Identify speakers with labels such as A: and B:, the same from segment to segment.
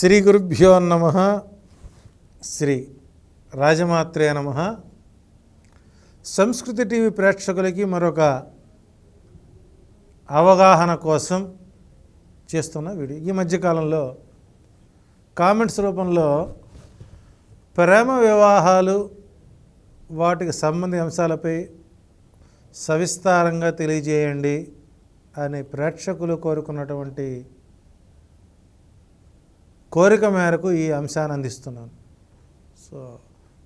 A: శ్రీ గురుభ్యో నమ. శ్రీ రాజమాత్రే నమ. సంస్కృతి టీవీ ప్రేక్షకులకి మరొక అవగాహన కోసం చేస్తున్న వీడియో. ఈ మధ్యకాలంలో కామెంట్స్ రూపంలో ప్రేమ వివాహాలు వాటికి సంబంధించిన అంశాలపై సవిస్తారంగా తెలియజేయండి అని ప్రేక్షకులు కోరుకున్నటువంటి కోరిక మేరకు ఈ అంశాన్ని అందిస్తున్నాను. సో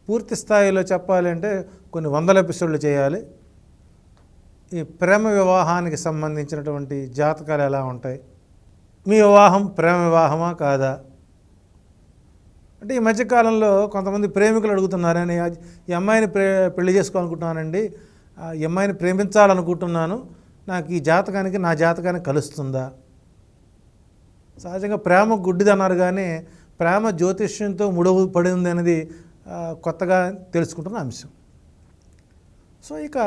A: పూర్తి స్థాయిలో చెప్పాలంటే కొన్ని వందల ఎపిసోడ్లు చేయాలి. ఈ ప్రేమ వివాహానికి సంబంధించినటువంటి జాతకాలు ఎలా ఉంటాయి? మీ వివాహం ప్రేమ వివాహమా కాదా? అంటే ఈ మధ్యకాలంలో కొంతమంది ప్రేమికులు అడుగుతున్నారని ఈ అమ్మాయిని ప్రే పెళ్ళి చేసుకోవాలనుకుంటున్నానండి. ఈ అమ్మాయిని ప్రేమించాలనుకుంటున్నాను. నాకు ఈ జాతకానికి నా జాతకానికి కలుస్తుందా? సహజంగా ప్రేమ గుడ్డిది అన్నారు కానీ ప్రేమ జ్యోతిష్యంతో ముడవు పడి ఉంది అనేది కొత్తగా తెలుసుకుంటున్న అంశం. సో ఇక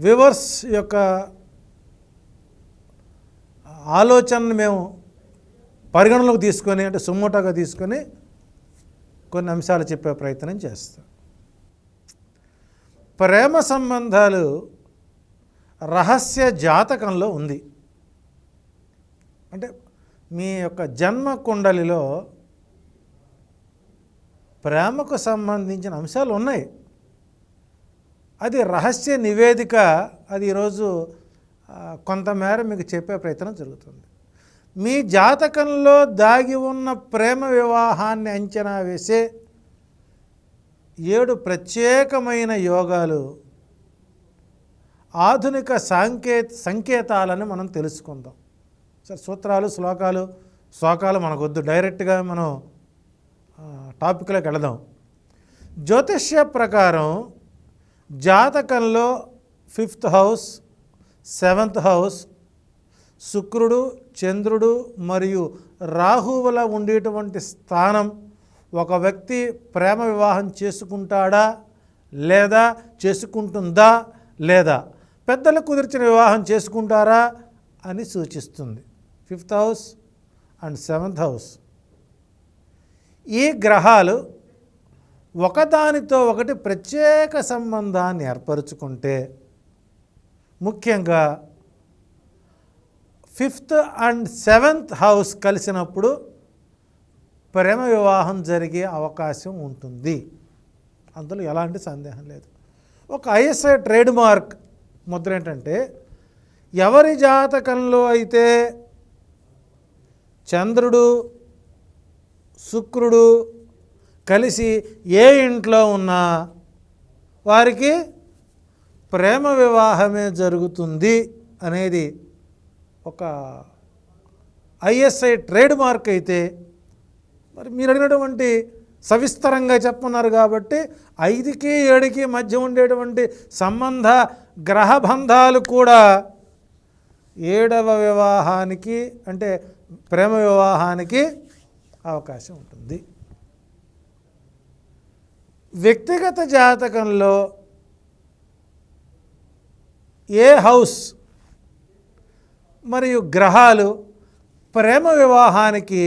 A: వివర్స్ యొక్క ఆలోచనను మేము పరిగణలోకి తీసుకొని అంటే సుమోటాగా తీసుకొని కొన్ని అంశాలు చెప్పే ప్రయత్నం చేస్తాం. ప్రేమ సంబంధాలు రహస్య జాతకంలో ఉంది. అంటే మీ యొక్క జన్మ కుండలిలో ప్రేమకు సంబంధించిన అంశాలు ఉన్నాయి. అది రహస్య నివేదిక అది ఈరోజు కొంతమేర మీకు చెప్పే ప్రయత్నం జరుగుతుంది. మీ జాతకంలో దాగి ఉన్న ప్రేమ వివాహాన్ని అంచనా వేసే ఏడు ప్రత్యేకమైన యోగాలు ఆధునిక సాంకే సంకేతాలని మనం తెలుసుకుందాం. సరే సూత్రాలు శ్లోకాలు శ్లోకాలు మనకొద్దు. డైరెక్ట్గా మనం టాపిక్లోకి వెళదాం. జ్యోతిష్య ప్రకారం జాతకంలో ఫిఫ్త్ హౌస్ సెవెంత్ హౌస్ శుక్రుడు చంద్రుడు మరియు రాహువుల ఉండేటువంటి స్థానం ఒక వ్యక్తి ప్రేమ వివాహం చేసుకుంటాడా లేదా చేసుకుంటుందా లేదా? పెద్దలు కుదిర్చిన వివాహం చేసుకుంటారా అని సూచిస్తుంది. Fifth house and seventh house. ఈ గ్రహాలు ఒకదానితో ఒకటి ప్రత్యేక సంబంధాన్ని ఏర్పరచుకుంటే ముఖ్యంగా ఫిఫ్త్ అండ్ సెవెంత్ హౌస్ కలిసినప్పుడు ప్రేమ వివాహం జరిగే అవకాశం ఉంటుంది. అందులో ఎలాంటి సందేహం లేదు. ఒక ఐఎస్ఐ ట్రేడ్ మార్క్ ముద్ర ఏంటంటే ఎవరి జాతకంలో అయితే చంద్రుడు శుక్రుడు కలిసి ఏ ఇంట్లో ఉన్నా వారికి ప్రేమ వివాహమే జరుగుతుంది అనేది ఒక ఐఎస్ఐ ట్రేడ్ మార్క్ అయితే మరి మీరు అడిగినటువంటి సవిస్తరంగా చెప్పన్నారు కాబట్టి ఐదుకి ఏడుకి మధ్య ఉండేటువంటి సంబంధ గ్రహబంధాలు కూడా ఏడవ వివాహానికి అంటే ప్రేమ వివాహానికి అవకాశం ఉంటుంది. వ్యక్తిగత జాతకంలో ఏ హౌస్ మరియు గ్రహాలు ప్రేమ వివాహానికి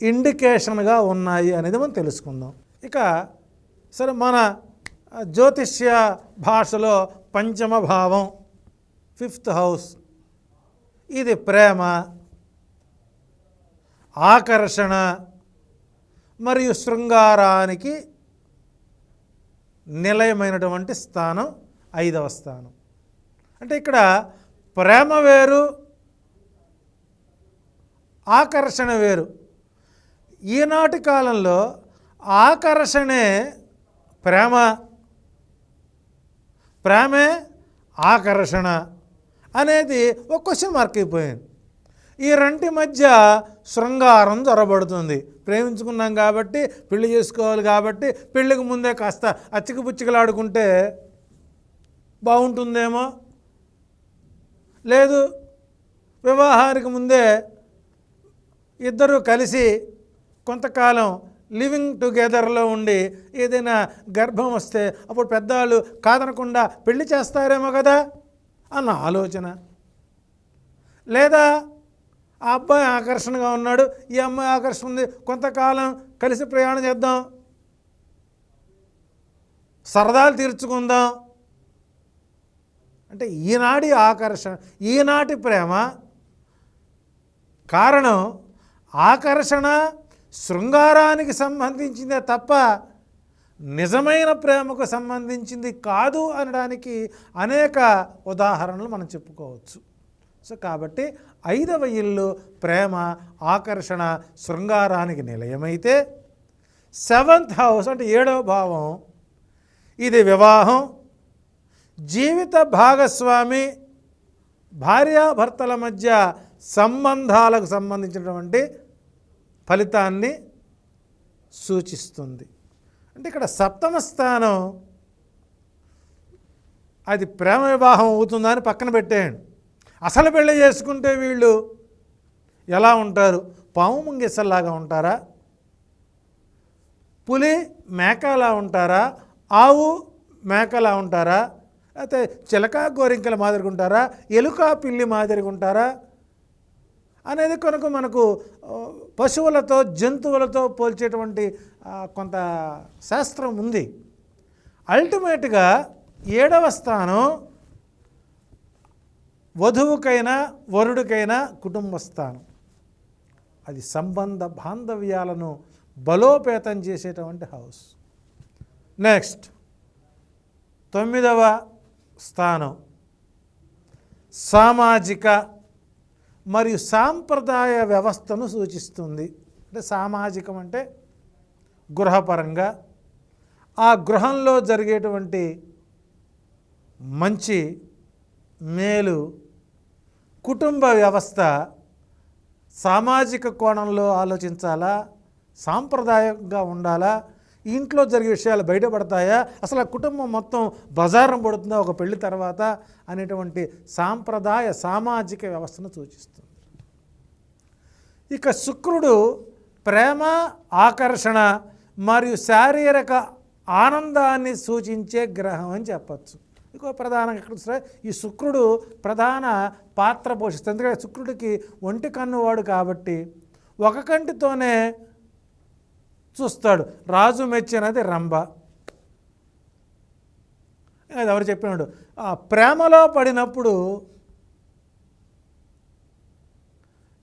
A: ఇండికేషన్గా ఉన్నాయి అనేది మనం తెలుసుకుందాం. ఇక సరే మన జ్యోతిష్య భాషలో పంచమ భావం ఫిఫ్త్ హౌస్ ఇది ప్రేమ ఆకర్షణ మరియు శృంగారానికి నిలయమైనటువంటి స్థానం ఐదవ స్థానం. అంటే ఇక్కడ ప్రేమ వేరు ఆకర్షణ వేరు. ఈనాటి కాలంలో ఆకర్షణే ప్రేమ ప్రేమే ఆకర్షణ అనేది ఒక క్వశ్చన్ మార్క్ అయిపోయింది. ఈ రెంటి మధ్య శృంగారం జొరబడుతుంది. ప్రేమించుకున్నాం కాబట్టి పెళ్ళి చేసుకోవాలి కాబట్టి పెళ్ళికి ముందే కాస్త అచ్చికిపుచ్చికలాడుకుంటే బాగుంటుందేమో? లేదు వివాహానికి ముందే ఇద్దరు కలిసి కొంతకాలం లివింగ్ టుగెదర్లో ఉండి ఏదైనా గర్భం వస్తే అప్పుడు పెద్దవాళ్ళు కాదనకుండా పెళ్ళి చేస్తారేమో కదా? అన్న ఆలోచన. లేదా ఆ అబ్బాయి ఆకర్షణగా ఉన్నాడు ఈ అమ్మాయి ఆకర్షణ ఉంది కొంతకాలం కలిసి ప్రయాణం చేద్దాం. సరదాలు తీర్చుకుందాం. అంటే ఈనాటి ఆకర్షణ ఈనాటి ప్రేమ. కారణం ఆకర్షణ శృంగారానికి సంబంధించిందే తప్ప నిజమైన ప్రేమకు సంబంధించింది కాదు అనడానికి అనేక ఉదాహరణలు మనం చెప్పుకోవచ్చు. సో కాబట్టి ఐదవ ఇల్లు ప్రేమ ఆకర్షణ శృంగారానికి నిలయమైతే సెవెంత్ హౌస్ అంటే ఏడవ భావం ఇది వివాహం. జీవిత భాగస్వామి భార్యాభర్తల మధ్య సంబంధాలకు సంబంధించినటువంటి ఫలితాన్ని సూచిస్తుంది. అంటే ఇక్కడ సప్తమ స్థానం అది ప్రేమ వివాహం అవుతుందని పక్కన పెట్టేయండి. అసలు పెళ్ళి చేసుకుంటే వీళ్ళు ఎలా ఉంటారు? పాము ముంగిసల్లాగా ఉంటారా? పులి మేకలా ఉంటారా? ఆవు మేకలా ఉంటారా? అయితే చిలక గోరింకల మాదిరిగా ఉంటారా? ఎలుక పిల్లి మాదిరిగా ఉంటారా? అనేది కనుక మనకు పశువులతో జంతువులతో పోల్చేటువంటి కొంత శాస్త్రం ఉంది. అల్టిమేట్గా ఏడవ స్థానం వధువుకైనా వరుడికైనా కుటుంబ స్థానం అది సంబంధ బాంధవ్యాలను బలోపేతం చేసేటువంటి హౌస్. నెక్స్ట్ తొమ్మిదవ స్థానం సామాజిక మరియు సాంప్రదాయ వ్యవస్థను సూచిస్తుంది. అంటే సామాజికం అంటే గృహపరంగా ఆ గృహంలో జరిగేటువంటి మంచి మేలు కుటుంబ వ్యవస్థ సామాజిక కోణంలో ఆలోచించాలా? సాంప్రదాయంగా ఉండాలా? ఇంట్లో జరిగే విషయాలు బయటపడతాయా? అసలు ఆ కుటుంబం మొత్తం బజారం పడుతుందా ఒక పెళ్ళి తర్వాత అనేటువంటి సాంప్రదాయ సామాజిక వ్యవస్థను సూచిస్తుంది. ఇక శుక్రుడు ప్రేమ ఆకర్షణ మరియు శారీరక ఆనందాన్ని సూచించే గ్రహం అని చెప్పచ్చు. ఇంకో ప్రధానంగా ఇక్కడ చూస్తే ఈ శుక్రుడు ప్రధాన పాత్ర పోషిస్తుంది. ఎందుకంటే శుక్రుడికి ఒంటి కన్నువాడు కాబట్టి ఒక కంటితోనే చూస్తాడు. రాజు మెచ్చినది రంభ. అది ఎవరు చెప్పినాడు? ఆ ప్రేమలో పడినప్పుడు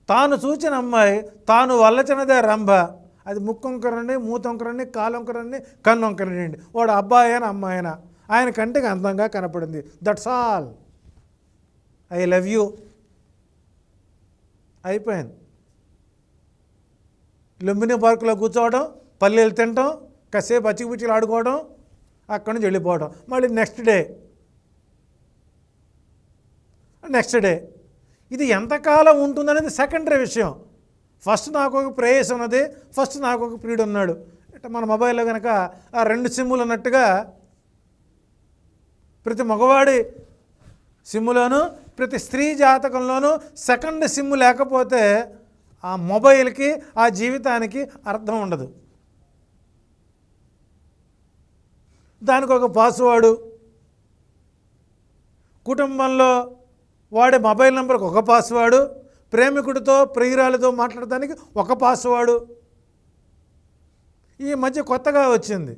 A: తాను చూచిన అమ్మాయి తాను వల్లచినదే రంభ. అది ముక్కొంకరండి మూతొంకరండి కాలొంకరండి కన్నొంకరండి వాడు అబ్బాయి అయినా అమ్మాయి ఆయన కంటికి అందంగా కనపడింది. That's all I love you అయిపోయింది. లుంబిని పార్కులో కూర్చోవడం పల్లెలు తినటం కాసేపు అచ్చిపుచ్చిలు ఆడుకోవడం అక్కడి నుంచి వెళ్ళిపోవడం మళ్ళీ నెక్స్ట్ డే నెక్స్ట్ డే ఇది ఎంతకాలం ఉంటుందనేది సెకండరీ విషయం. ఫస్ట్ నాకు ఒక ప్రేయస్ ఉన్నది. ఫస్ట్ నాకు ఒక ప్రియుడు ఉన్నాడు. అంటే మన మొబైల్లో కనుక ఆ రెండు సిమ్ములు ఉన్నట్టుగా ప్రతి మగవాడి సిమ్ములోను ప్రతి స్త్రీ జాతకంలోనూ సెకండ్ సిమ్ లేకపోతే ఆ మొబైల్కి ఆ జీవితానికి అర్థం ఉండదు. దానికి ఒక పాస్వర్డు. కుటుంబంలో వాడే మొబైల్ నెంబర్కి ఒక పాస్వర్డు. ప్రేమికుడితో ప్రియురాలతో మాట్లాడటానికి ఒక పాస్వర్డు. ఈ మధ్య కొత్తగా వచ్చింది.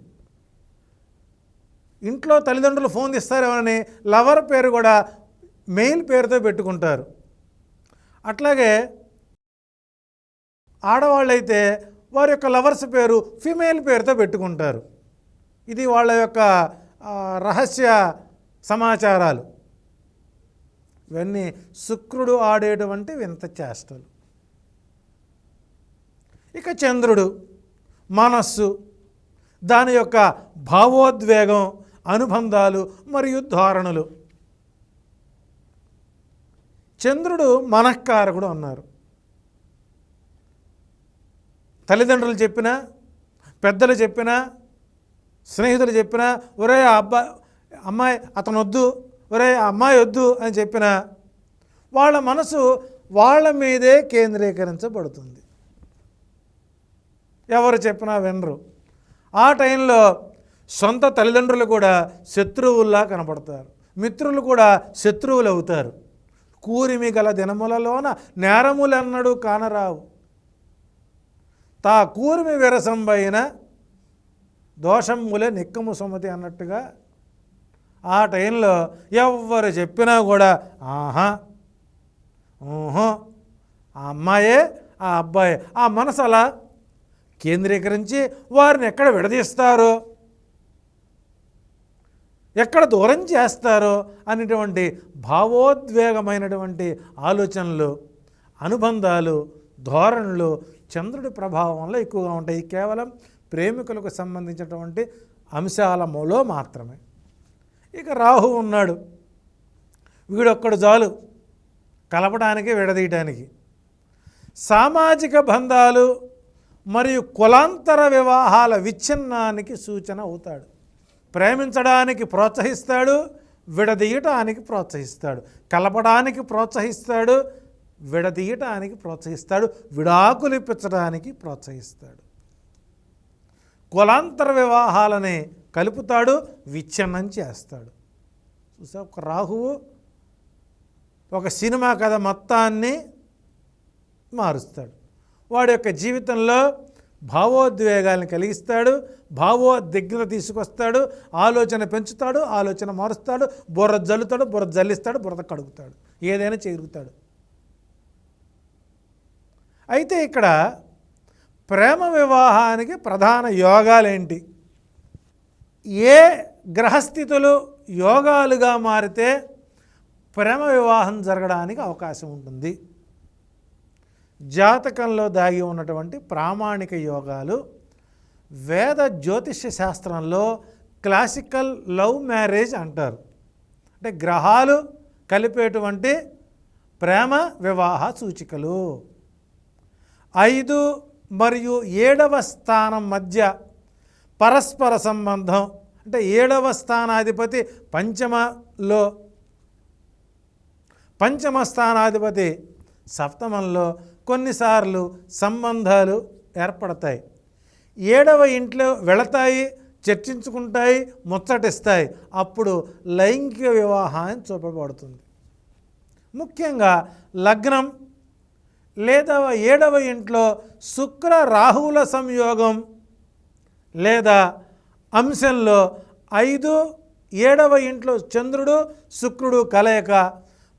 A: ఇంట్లో తల్లిదండ్రులు ఫోన్ ఇస్తారేమని లవర్ పేరు కూడా మెయిల్ పేరుతో పెట్టుకుంటారు. అట్లాగే ఆడవాళ్ళైతే వారి యొక్క లవర్స్ పేరు ఫిమేల్ పేరుతో పెట్టుకుంటారు. ఇది వాళ్ళ యొక్క రహస్య సమాచారాలు. ఇవన్నీ శుక్రుడు ఆడేటువంటి వింత చేష్టలు. ఇక చంద్రుడు మనస్సు దాని యొక్క భావోద్వేగం అనుబంధాలు మరియు ధారణలు. చంద్రుడు మనఃకారకుడు అన్నారు. తల్లిదండ్రులు చెప్పినా పెద్దలు చెప్పినా స్నేహితులు చెప్పినా ఒరే అబ్బాయి అమ్మాయి అతను వద్దు ఒరే అమ్మాయి వద్దు అని చెప్పినా వాళ్ళ మనసు వాళ్ళ మీదే కేంద్రీకరించబడుతుంది. ఎవరు చెప్పినా వినరు. ఆ టైంలో సొంత తల్లిదండ్రులు కూడా శత్రువుల్లా కనపడతారు. మిత్రులు కూడా శత్రువులు అవుతారు కూరిమి గల దినములలోన నేరములన్నడు కానరావు. తా కూరిమి విరసంబైన దోషములే నిక్కము సుమతి అన్నట్టుగా ఆ టైంలో ఎవరు చెప్పినా కూడా ఆహా ఊహో ఆ అమ్మాయే ఆ అబ్బాయే ఆ మనసు అలా కేంద్రీకరించి వారిని ఎక్కడ విడదీస్తారో? ఎక్కడ దూరం చేస్తారో అనేటువంటి భావోద్వేగమైనటువంటి ఆలోచనలు అనుబంధాలు ధోరణులు చంద్రుడి ప్రభావంలో ఎక్కువగా ఉంటాయి. కేవలం ప్రేమికులకు సంబంధించినటువంటి అంశాలములో మాత్రమే. ఇక రాహు ఉన్నాడు. వీడొక్కడు చాలు. కలపడానికి విడదీయటానికి. సామాజిక బంధాలు మరియు కులాంతర వివాహాల విచ్ఛిన్నానికి సూచన అవుతాడు. ప్రేమించడానికి ప్రోత్సహిస్తాడు విడదీయటానికి ప్రోత్సహిస్తాడు. కలపడానికి ప్రోత్సహిస్తాడు విడదీయటానికి ప్రోత్సహిస్తాడు విడాకులు ఇప్పించడానికి ప్రోత్సహిస్తాడు. కులాంతర వివాహాలని కలుపుతాడు విచ్ఛిన్నం చేస్తాడు. చూసా ఒక రాహువు ఒక సినిమా కథ మొత్తాన్ని మారుస్తాడు. వాడి యొక్క జీవితంలో భావోద్వేగాలను కలిగిస్తాడు భావోద్విగ్నత తీసుకొస్తాడు ఆలోచన పెంచుతాడు ఆలోచన మారుస్తాడు బుర్ర జల్లుతాడు బుర్ర జల్లిస్తాడు బురద కడుగుతాడు ఏదైనా చేరుగుతాడు. అయితే ఇక్కడ ప్రేమ వివాహానికి ప్రధాన యోగాలేంటి? ఏ గ్రహస్థితులు యోగాలుగా మారితే ప్రేమ వివాహం జరగడానికి అవకాశం ఉంటుంది? జాతకంలో దాగి ఉన్నటువంటి ప్రామాణిక యోగాలు వేద జ్యోతిష్య శాస్త్రంలో క్లాసికల్ లవ్ మ్యారేజ్ అంటారు. అంటే గ్రహాలు కలిపేటువంటి ప్రేమ వివాహ సూచికలు. ఐదు మరియు ఏడవ స్థానం మధ్య పరస్పర సంబంధం అంటే ఏడవ స్థానాధిపతి పంచమలో పంచమ స్థానాధిపతి సప్తమంలో కొన్నిసార్లు సంబంధాలు ఏర్పడతాయి. ఏడవ ఇంట్లో వెళతాయి చర్చించుకుంటాయి ముచ్చటిస్తాయి. అప్పుడు లైంగిక వివాహాన్ని చూపబడుతుంది. ముఖ్యంగా లగ్నం లేదా ఏడవ ఇంట్లో శుక్ర రాహువుల సంయోగం లేదా అంశంలో ఐదు ఏడవ ఇంట్లో చంద్రుడు శుక్రుడు కలయిక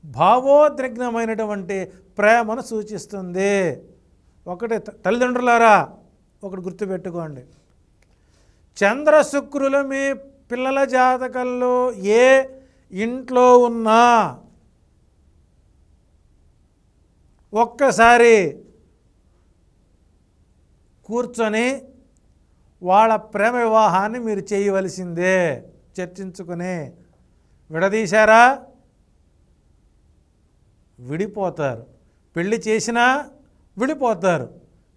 A: భావోద్రిగ్నమైనటువంటి ప్రేమను సూచిస్తుంది. ఒకటి త- తల్లిదండ్రులారా ఒకటి గుర్తుపెట్టుకోండి. చంద్ర శుక్రులు మీ పిల్లల జాతకంలో ఏ ఇంట్లో ఉన్నా ఒక్కసారి కూర్చొని వాళ్ళ ప్రేమ వివాహాన్ని మీరు చేయవలసిందే. చర్చించుకుని విడదీశారా? విడిపోతారు. పెళ్ళి చేసినా విడిపోతారు.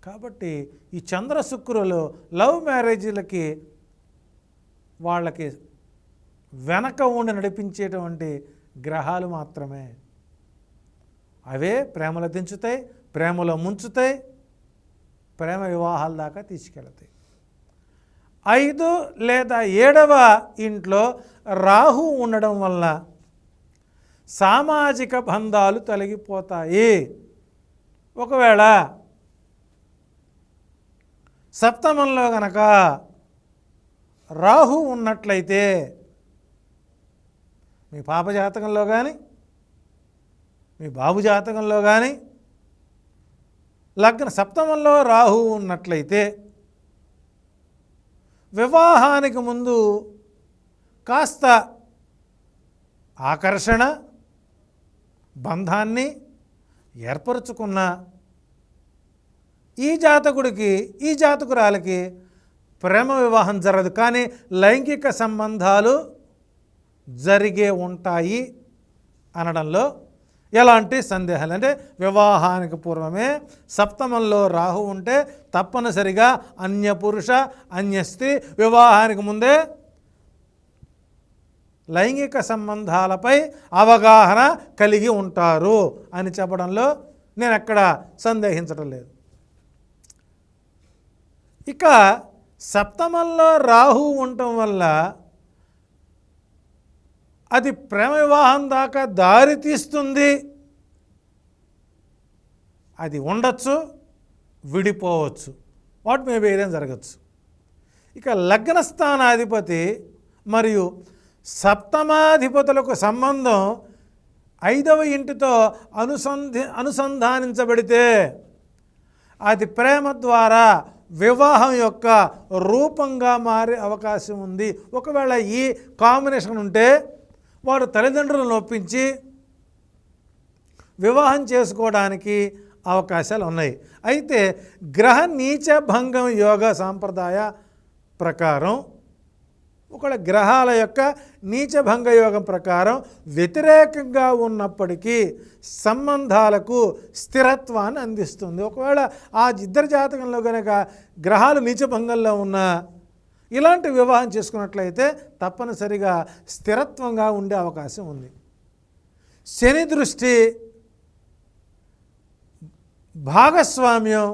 A: కాబట్టి ఈ చంద్ర శుక్రులు లవ్ మ్యారేజీలకి వాళ్ళకి వెనక ఉండి నడిపించేటువంటి గ్రహాలు మాత్రమే. అవే ప్రేమలో దించుతాయి ప్రేమలో ముంచుతాయి ప్రేమ వివాహాల దాకా తీసుకెళ్తాయి. ఐదు లేదా ఏడవ ఇంట్లో రాహు ఉండడం వల్ల సామాజిక బంధాలు తొలగిపోతాయి. ఒకవేళ సప్తమంలో గనక రాహు ఉన్నట్లయితే మీ పాప జాతకంలో కానీ మీ బాబు జాతకంలో కానీ లగ్న సప్తమంలో రాహు ఉన్నట్లయితే వివాహానికి ముందు కాస్త ఆకర్షణ బంధాన్ని ఏర్పరచుకున్న ఈ జాతకుడికి ఈ జాతకురాలకి ప్రేమ వివాహం జరగదు. కానీ లైంగిక సంబంధాలు జరిగే ఉంటాయి అనడంలో ఎలాంటి సందేహాలు అంటే వివాహానికి పూర్వమే సప్తమంలో రాహు ఉంటే తప్పనిసరిగా అన్య పురుష అన్య స్త్రీ వివాహానికి ముందే లైంగిక సంబంధాలపై అవగాహన కలిగి ఉంటారు అని చెప్పడంలో నేను ఎక్కడ సందేహించడం లేదు. ఇక సప్తమంలో రాహు ఉండటం వల్ల అది ప్రేమ వివాహం దాకా దారి తీస్తుంది. అది ఉండొచ్చు విడిపోవచ్చు. వాట్ మేబీ ఏదైనా జరగచ్చు. ఇక లగ్న స్థానాధిపతి మరియు సప్తమాధిపతులకు సంబంధం ఐదవ ఇంటితో అనుసంధి అనుసంధానించబడితే అది ప్రేమ ద్వారా వివాహం యొక్క రూపంగా మారే అవకాశం ఉంది. ఒకవేళ ఈ కాంబినేషన్ ఉంటే వారు తల్లిదండ్రులను ఒప్పించి వివాహం చేసుకోవడానికి అవకాశాలు ఉన్నాయి. అయితే గ్రహ నీచ భంగం యోగ సాంప్రదాయ ప్రకారం ఒకవేళ గ్రహాల యొక్క నీచభంగ యోగం ప్రకారం వ్యతిరేకంగా ఉన్నప్పటికీ సంబంధాలకు స్థిరత్వాన్ని అందిస్తుంది. ఒకవేళ ఆ ఇద్దరు జాతకంలో కనుక గ్రహాలు నీచభంగంలో ఉన్నా ఇలాంటి వివాహం చేసుకున్నట్లయితే తప్పనిసరిగా స్థిరత్వంగా ఉండే అవకాశం ఉంది. శని దృష్టి భాగస్వామ్యం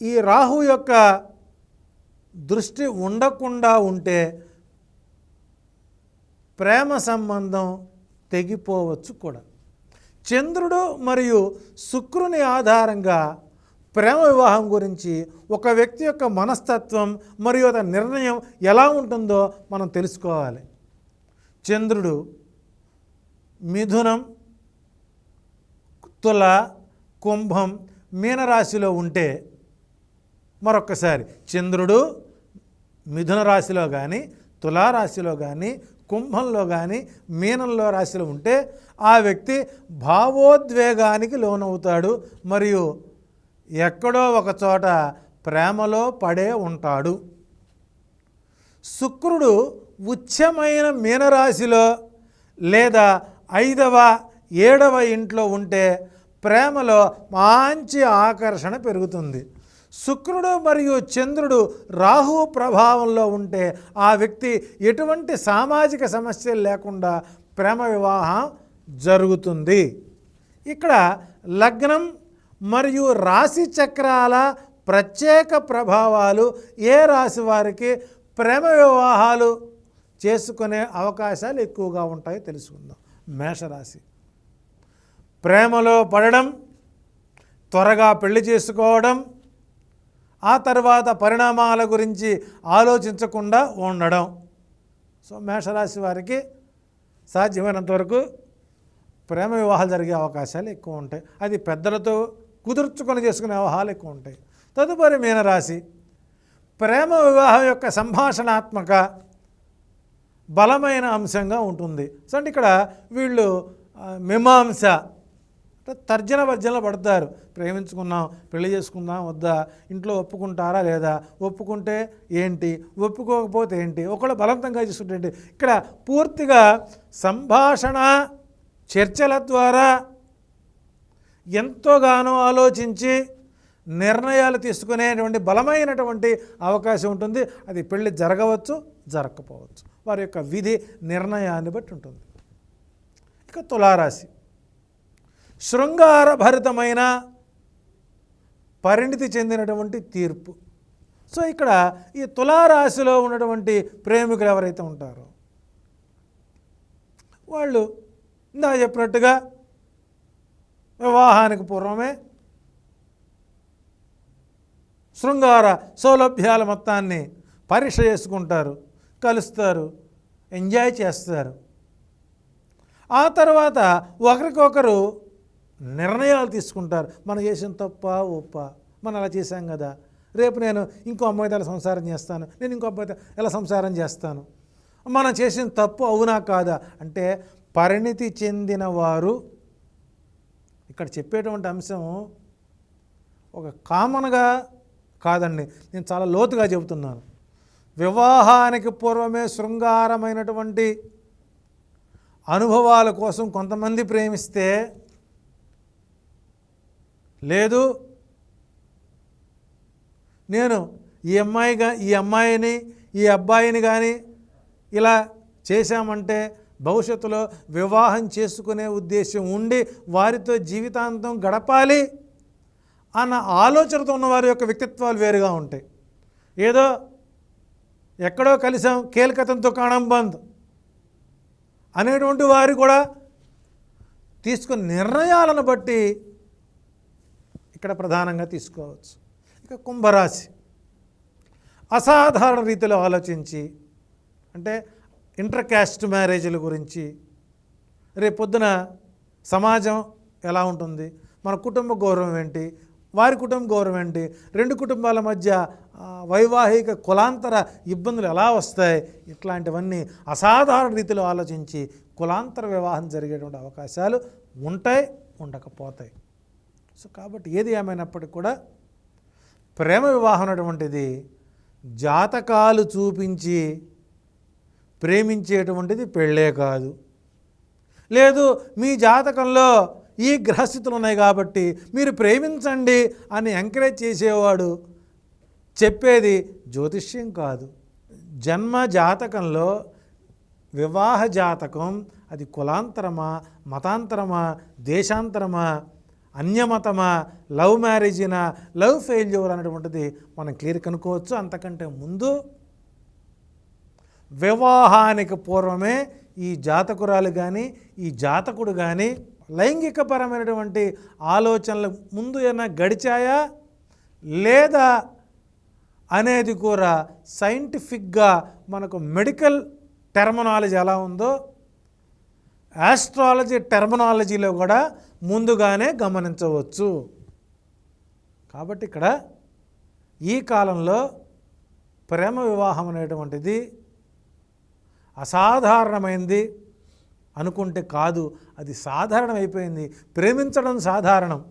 A: ఈ రాహు యొక్క దృష్టి ఉండకుండా ఉంటే ప్రేమ సంబంధం తెగిపోవచ్చు కూడా. చంద్రుడు మరియు శుక్రుని ఆధారంగా ప్రేమ వివాహం గురించి ఒక వ్యక్తి యొక్క మనస్తత్వం మరియు అతని నిర్ణయం ఎలా ఉంటుందో మనం తెలుసుకోవాలి. చంద్రుడు మిథునం తుల కుంభం మీనరాశిలో ఉంటే మరొక్కసారి చంద్రుడు మిథున రాశిలో కానీ తులారాశిలో కానీ కుంభంలో కానీ మీనంలో రాశిలో ఉంటే ఆ వ్యక్తి భావోద్వేగానికి లోనవుతాడు. మరియు ఎక్కడో ఒక చోట ప్రేమలో పడే ఉంటాడు. శుక్రుడు ఉచ్చమైన మీనరాశిలో లేదా ఐదవ ఏడవ ఇంట్లో ఉంటే ప్రేమలో మంచి ఆకర్షణ పెరుగుతుంది. శుక్రుడు మరియు చంద్రుడు రాహు ప్రభావంలో ఉంటే ఆ వ్యక్తి ఎటువంటి సామాజిక సమస్యలు లేకుండా ప్రేమ వివాహం జరుగుతుంది. ఇక్కడ లగ్నం మరియు రాశి చక్రాల ప్రత్యేక ప్రభావాలు ఏ రాశి వారికి ప్రేమ వివాహాలు చేసుకునే అవకాశాలు ఎక్కువగా ఉంటాయో తెలుసుకుందాం. మేషరాశి. ప్రేమలో పడడం త్వరగా పెళ్ళి చేసుకోవడం ఆ తర్వాత పరిణామాల గురించి ఆలోచించకుండా ఉండడం. సో మేషరాశి వారికి సాధ్యమైనంత వరకు ప్రేమ వివాహాలు జరిగే అవకాశాలు ఎక్కువ ఉంటాయి. అది పెద్దలతో కుదుర్చుకొని చేసుకునే వివాహాలు ఎక్కువ ఉంటాయి. తదుపరి మీనరాశి ప్రేమ వివాహం యొక్క సంభాషణాత్మక బలమైన అంశంగా ఉంటుంది. సో అంటే ఇక్కడ వీళ్ళు మీమాంస తర్జన భర్జన పడతారు. ప్రేమించుకున్నాం పెళ్ళి చేసుకుందాం వద్దా ఇంట్లో ఒప్పుకుంటారా లేదా ఒప్పుకుంటే ఏంటి ఒప్పుకోకపోతే ఏంటి ఒకళ్ళు బలవంతంగా చేసుకుంటే ఇక్కడ పూర్తిగా సంభాషణ చర్చల ద్వారా ఎంతోగానో ఆలోచించి నిర్ణయాలు తీసుకునేటువంటి బలమైనటువంటి అవకాశం ఉంటుంది. అది పెళ్ళి జరగవచ్చు జరగకపోవచ్చు. వారి యొక్క విధి నిర్ణయాన్ని బట్టి ఉంటుంది. ఇక తులారాశి. శృంగారభరితమైన పరిణితి చెందినటువంటి తీర్పు. సో ఇక్కడ ఈ తులారాశిలో ఉన్నటువంటి ప్రేమికులు ఎవరైతే ఉంటారో వాళ్ళు ఇందా చెప్పినట్టుగా వివాహానికి పూర్వమే శృంగార సౌలభ్యాల మొత్తాన్ని పరీక్ష చేసుకుంటారు కలుస్తారు ఎంజాయ్ చేస్తారు. ఆ తర్వాత ఒకరికొకరు నిర్ణయాలు తీసుకుంటారు. మనం చేసిన తప్ప ఒప్ప. మనం అలా చేశాం కదా. రేపు నేను ఇంకో అమ్మాయితో అలా సంసారం చేస్తాను. నేను ఇంకో అబ్బాయితో ఎలా సంసారం చేస్తాను? మనం చేసిన తప్పు అవునా కాదా? అంటే పరిణితి చెందిన వారు ఇక్కడ చెప్పేటువంటి అంశం ఒక కామన్గా కాదండి. నేను చాలా లోతుగా చెబుతున్నాను. వివాహానికి పూర్వమే శృంగారమైనటువంటి అనుభవాల కోసం కొంతమంది ప్రేమిస్తే లేదు. నేను ఈ అమ్మాయిగా ఈ అమ్మాయిని ఈ అబ్బాయిని కానీ ఇలా చేశామంటే భవిష్యత్తులో వివాహం చేసుకునే ఉద్దేశం ఉండి వారితో జీవితాంతం గడపాలి అన్న ఆలోచనతో ఉన్న వారి యొక్క వ్యక్తిత్వాలు వేరుగా ఉంటాయి. ఏదో ఎక్కడో కలిసాం కేల్కతంతో కాణం బంద్ అనేటువంటి వారు కూడా తీసుకున్న నిర్ణయాలను బట్టి ఇక్కడ ప్రధానంగా తీసుకోవచ్చు. ఇక కుంభరాశి. అసాధారణ రీతిలో ఆలోచించి అంటే ఇంటర్ క్యాస్ట్ మ్యారేజ్ల గురించి రేపు పొద్దున సమాజం ఎలా ఉంటుంది మన కుటుంబ గౌరవం ఏంటి వారి కుటుంబ గౌరవం ఏంటి రెండు కుటుంబాల మధ్య వైవాహిక కులాంతర ఇబ్బందులు ఎలా వస్తాయి ఇట్లాంటివన్నీ అసాధారణ రీతిలో ఆలోచించి కులాంతర వివాహం జరిగేటువంటి అవకాశాలు ఉంటాయి ఉండకపోతాయి. సో కాబట్టి ఏది ఏమైనప్పటికీ కూడా ప్రేమ వివాహం అనేటువంటిది జాతకాలు చూపించి ప్రేమించేటువంటిది పెళ్ళే కాదు. లేదు మీ జాతకంలో ఈ గ్రహస్థితులు ఉన్నాయి కాబట్టి మీరు ప్రేమించండి అని ఎంకరేజ్ చేసేవాడు చెప్పేది జ్యోతిష్యం కాదు. జన్మ జాతకంలో వివాహ జాతకం అది కులాంతరమా మతాంతరమా దేశాంతరమా అన్యమతమా? లవ్ మ్యారేజీనా? లవ్ ఫెయిల్యూర్ అనేటువంటిది మనం క్లియర్ కనుక్కోవచ్చు. అంతకంటే ముందు వివాహానికి పూర్వమే ఈ జాతకురాలు కానీ ఈ జాతకుడు కానీ లైంగికపరమైనటువంటి ఆలోచనలు ముందు ఏమైనా గడిచాయా? లేదా అనేది కూడా సైంటిఫిక్గా మనకు మెడికల్ టెర్మినాలజీ ఎలా ఉందో ఆస్ట్రాలజీ టెర్మినాలజీలో కూడా ముందుగానే గమనించవచ్చు. కాబట్టి ఇక్కడ ఈ కాలంలో ప్రేమ వివాహం అనేటువంటిది అసాధారణమైంది అనుకుంటే కాదు అది సాధారణమైపోయింది. ప్రేమించడం సాధారణం.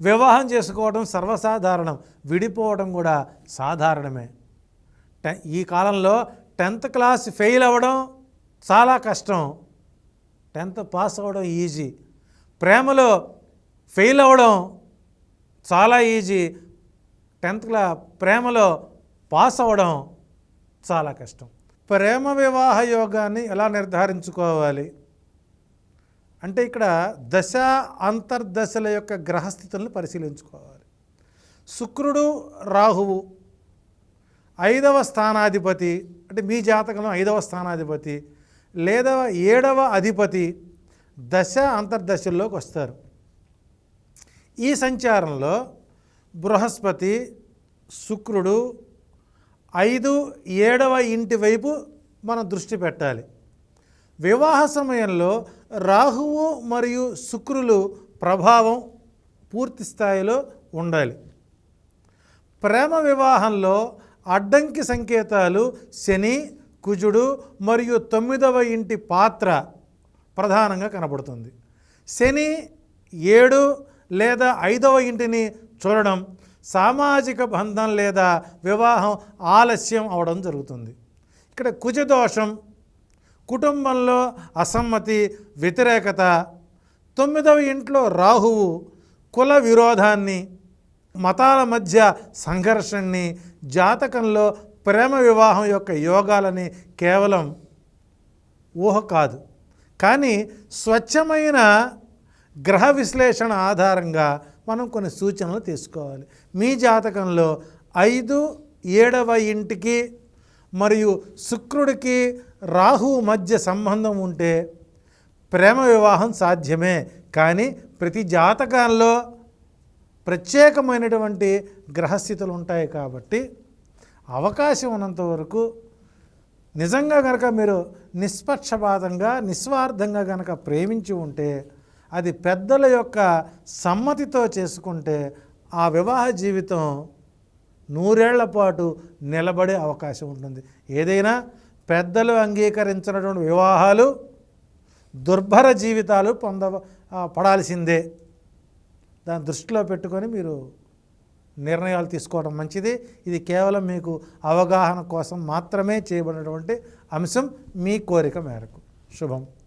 A: వివాహం చేసుకోవడం సర్వసాధారణం. విడిపోవడం కూడా సాధారణమే. టె ఈ కాలంలో టెన్త్ క్లాస్ ఫెయిల్ అవ్వడం చాలా కష్టం. టెన్త్ పాస్ అవ్వడం ఈజీ. ప్రేమలో ఫెయిల్ అవ్వడం చాలా ఈజీ. టెన్త్ క్లా ప్రేమలో పాస్ అవ్వడం చాలా కష్టం. ప్రేమ వివాహ యోగాన్ని ఎలా నిర్ధారించుకోవాలి? అంటే ఇక్కడ దశ అంతర్దశల యొక్క గ్రహస్థితులను పరిశీలించుకోవాలి. శుక్రుడు రాహువు ఐదవ స్థానాధిపతి అంటే మీ జాతకంలో ఐదవ స్థానాధిపతి లేదా ఏడవ అధిపతి దశ అంతర్దశల్లోకి వస్తారు. ఈ సంచారంలో బృహస్పతి శుక్రుడు ఐదు ఏడవ ఇంటి వైపు మనం దృష్టి పెట్టాలి. వివాహ సమయంలో రాహువు మరియు శుక్రులు ప్రభావం పూర్తి స్థాయిలో ఉండాలి. ప్రేమ వివాహంలో అడ్డంకి సంకేతాలు శని కుజుడు మరియు తొమ్మిదవ ఇంటి పాత్ర ప్రధానంగా కనబడుతుంది. శని ఏడు లేదా ఐదవ ఇంటిని చూడడం సామాజిక బంధం లేదా వివాహం ఆలస్యం అవడం జరుగుతుంది. ఇక్కడ కుజదోషం కుటుంబంలో అసమ్మతి వ్యతిరేకత తొమ్మిదవ ఇంట్లో రాహువు కుల విరోధాన్ని మతాల మధ్య సంఘర్షణని జాతకంలో ప్రేమ వివాహం యొక్క యోగాలని కేవలం ఊహ కాదు. కానీ స్వచ్ఛమైన గ్రహ విశ్లేషణ ఆధారంగా మనం కొన్ని సూచనలు తీసుకోవాలి. మీ జాతకంలో ఐదు ఏడవ ఇంటికి మరియు శుక్రుడికి రాహువు మధ్య సంబంధం ఉంటే ప్రేమ వివాహం సాధ్యమే. కానీ ప్రతి జాతకాల్లో ప్రత్యేకమైనటువంటి గ్రహస్థితులు ఉంటాయి కాబట్టి అవకాశం ఉన్నంత వరకు నిజంగా కనుక మీరు నిష్పక్షపాతంగా నిస్వార్థంగా కనుక ప్రేమించి ఉంటే అది పెద్దల యొక్క సమ్మతితో చేసుకుంటే ఆ వివాహ జీవితం నూరేళ్ళ పాటు నిలబడే అవకాశం ఉంటుంది. ఏదైనా పెద్దలు అంగీకరించినటువంటి వివాహాలు దుర్భర జీవితాలు పొంద పడాల్సిందే. దాన్ని దృష్టిలో పెట్టుకొని మీరు నిర్ణయాలు తీసుకోవడం మంచిది. ఇది కేవలం మీకు అవగాహన కోసం మాత్రమే చేయబడినటువంటి అంశం మీ కోరిక మేరకు. శుభం.